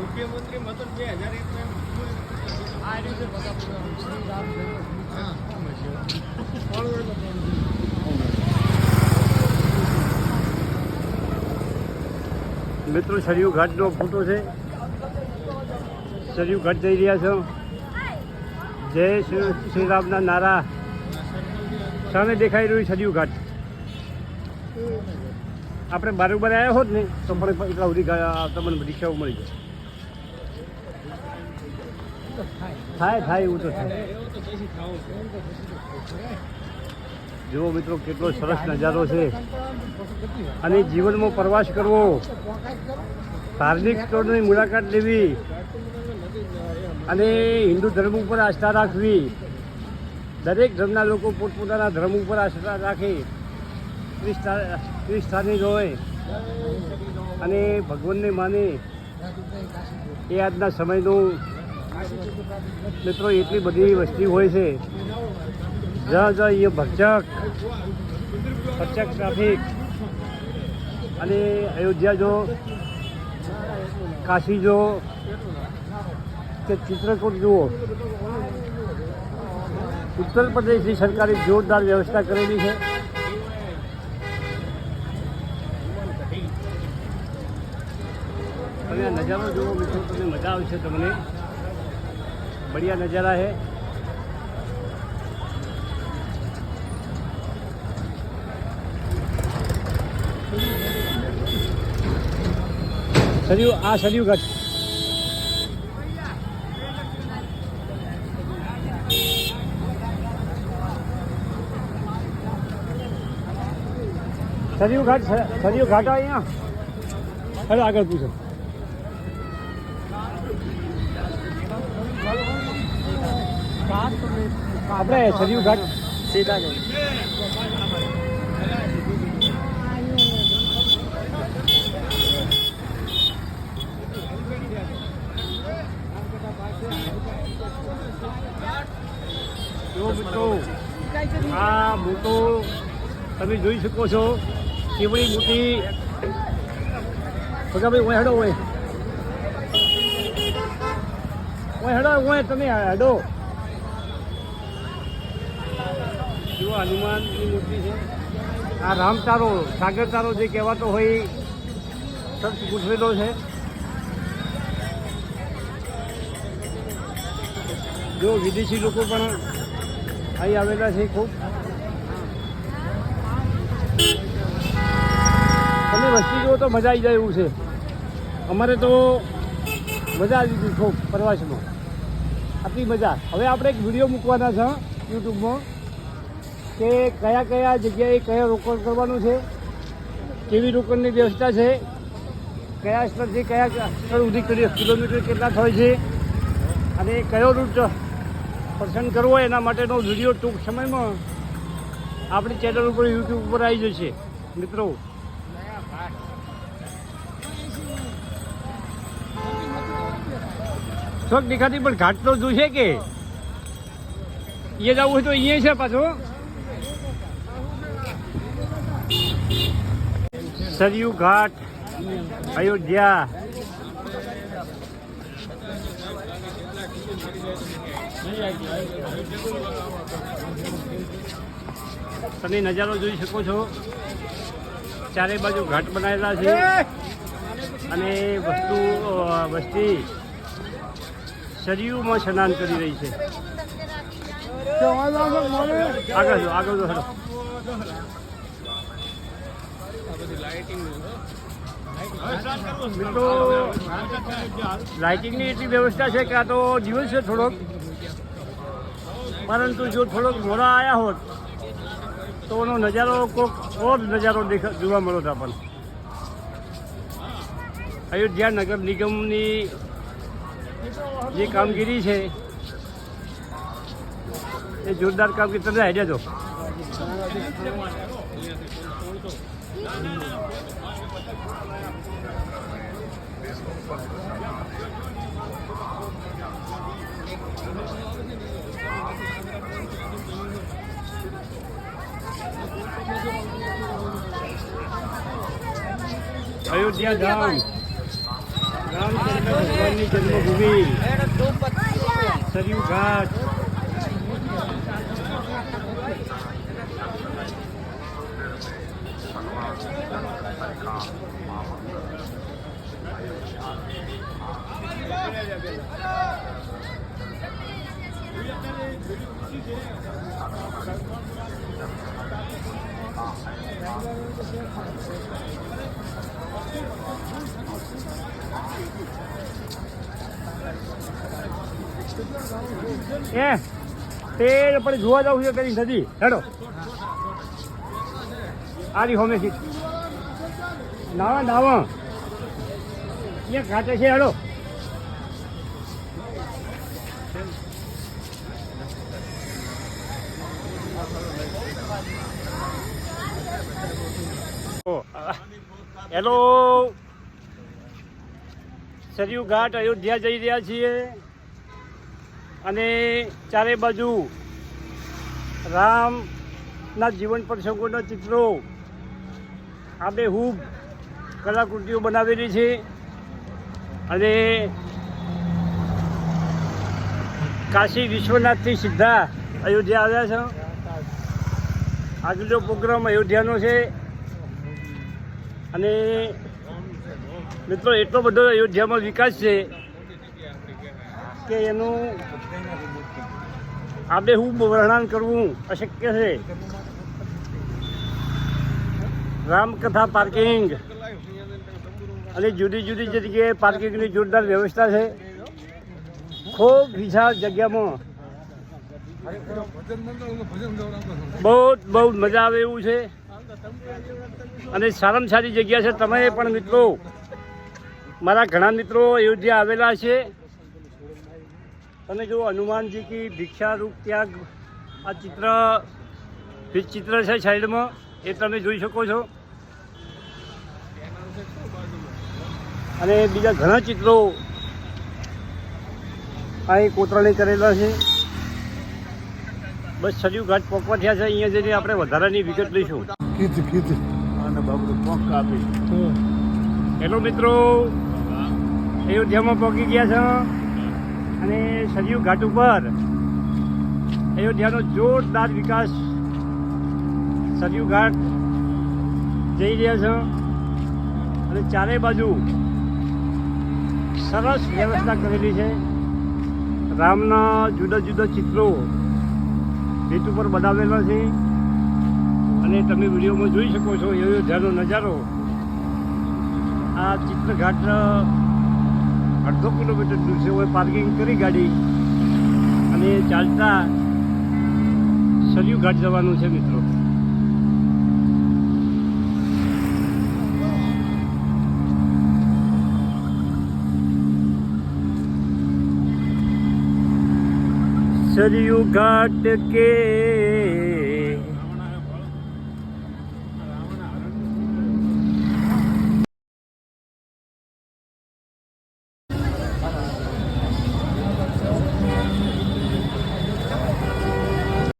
મુખ્યમંત્રી મતલબ બે હજાર ફોટો છે. સરયુ ઘાટ જઈ રહ્યા છો. જય શ્રી રામના નારા. સામે દેખાઈ રહ્યું સરયુ ઘાટ. આપણે બારોબાર આવ્યા હોત ને, તો પણ એટલા સુધી તમને રિક્ષાઓ મળી જાય થાય થાય, એવું તો થાય. જુઓ મિત્રો, કેટલો સરસ નજારો છે. અને જીવનમાં પ્રવાસ કરવો. ધાર્મિક સ્થળોની મુલાકાત લેવી. અને હિન્દુ ધર્મ ઉપર આસ્થા રાખવી. દરેક ધર્મના લોકો પોતપોતાના ધર્મ ઉપર આસ્થા રાખે. ક્રિસ્તાની હોય. અને ભગવાનને માને એ આજના સમયનું મિત્રો એટલી બધી વસ્તી હોય છે. જ્યાં જ્યાં એ ભક્ષક ભક્ષક ટ્રાફિક. અને અયોધ્યા જો, કાશી જો, કે ચિત્રકૂટ જુઓ. ઉત્તર પ્રદેશની સરકારે જોરદાર વ્યવસ્થા કરેલી છે. તમે આ નજારો જુઓ મિત્રો, તમને મજા આવશે તમને. બઢિયા નજારા છે. સરયુ, આ સરયુ ઘાટ. સરયુ ઘાટ સરયુ ઘાટ અહીંયા હેલો આગળ પૂછો. આપણે સરયુ ઘાટ. સીધા જો મિત્રો આ મોટો તમે જોઈ શકો છો કેવડી મોટી ભગાભાઈ ઓય હેડો ઓય. ઓય હેડો ઓય તમે હેડો. જો હનુમાનની મૂર્તિ છે. આ રામતારો સાગરતારો જે કહેવાતો હોય સર્ચ ગૂંથવેલો છે. જો વિદેશી લોકો પણ અહીં આવેલા છે ખૂબ. તમે વસ્તી જુઓ તો મજા આવી જાય એવું છે. અમારે તો મજા આવી ગઈ ખૂબ પ્રવાસમાં. આટલી મજા. હવે આપણે એક વીડિયો મૂકવાના છે યુટ્યુબમાં. કે કયા કયા જગ્યાએ કયા રોકાણ કરવાનું છે, કેવી રોકાણની વ્યવસ્થા છે, કયા સ્થળથી કયા સ્થળ સુધી કિલો- કિલોમીટર કેટલા થાય છે, અને કયો રૂટ પસંદ કરવો એના માટેનો વીડિયો ટૂંક સમયમાં આપણી ચેનલ ઉપર યુટ્યુબ ઉપર આવી જશે. મિત્રો. શોખ દેખાતી પણ ઘાટ તો જોશે કે? એ જવું હોય તો અહીંયા છે પાછો. સરયુ ઘાટ, અયોધ્યા. તમે નજારો જોઈ શકો છો. ચારે બાજુ ઘાટ બનાવેલા છે. અને વસ્તુ વસ્તી સરયુમાં સ્નાન કરી રહી છે. આગળ જો આગળ જો મિત્રો લાઇટિંગની એટલી વ્યવસ્થા છે કે આ તો જીવન છે થોડોક. પરંતુ જો થોડોક મોડા આવ્યા હોત, તો એનો નજારો કોઈક ઓર નજારો જોવા મળ્યો હતો આપણને. અયોધ્યા નગર નિગમની જે કામગીરી છે, એ જોરદાર કામગીરી. તમે આઈડિયા દો. અયોધ્યા ધામ રામચંદ્ર ભગવાનની જન્મભૂમિ સરયુ ઘાટ એ તે પણ જોવા જવું છે કઈ નથી હેડો. આરી હોમે સીટ નાવા નાવા. અહીંયા ઘાટે છે, હેડો. હેલો. સરયુ ઘાટ અયોધ્યા જઈ રહ્યા છીએ. અને ચારે બાજુ રામના જીવન પ્રસંગોના ચિત્રો. આબેહૂબ કલાકૃતિઓ બનાવેલી છે અને કાશી વિશ્વનાથથી સીધા અયોધ્યા આવ્યા છે. આગલો પ્રોગ્રામ અયોધ્યાનો છે. અને મિત્રો, એટલો બધો અયોધ્યામાં વિકાસ છે કે એનું હું વર્ણન કરવું અશક્ય છે. રામકથા પાર્કિંગ. અને જુદી જુદી જગ્યાએ પાર્કિંગની જોરદાર વ્યવસ્થા છે. ખૂબ વિશાળ જગ્યામાં. બહુ બહુ મજા આવે એવું છે. અને સારામાં સારી જગ્યા છે. તમે પણ મિત્રો, મારા ઘણા મિત્રો અયોધ્યા આવેલા છે. તમે જો હનુમાનજી કી ભિક્ષારૂપ ત્યાગ આ ચિત્ર ચિત્ર છે સાઈડમાં. એ તમે જોઈ શકો છો. અને બીજા ઘણા ચિત્રો અહીં કોતરણી કરેલા છે. બસ સજીવ ઘાટ પોકવા થયા છે. અહીંયા જઈને આપણે વધારાની વિગત લઈશું. કીધ કીધ. અને બાબુ પોક કાપી. હેલો મિત્રો. અયોધ્યામાં પહોંચી ગયા છે. અને સજીવ ઘાટ ઉપર. અયોધ્યાનો જોરદાર વિકાસ સરયુ ઘાટ. જઈ રહ્યા છે. અને ચારે બાજુ સરસ વ્યવસ્થા કરેલી છે. રામના જુદા જુદા ચિત્રો ભેટ ઉપર બનાવેલા છે. અને તમે વિડીયોમાં જોઈ શકો છો, એવો અયોધ્યાનો નજારો. આ ચિત્રઘાટ અડધો કિલોમીટર દૂર છે. હવે પાર્કિંગ કરી ગાડી. અને ચાલતા સરયુ ઘાટ જવાનું છે મિત્રો. સરિયું ઘાટ કે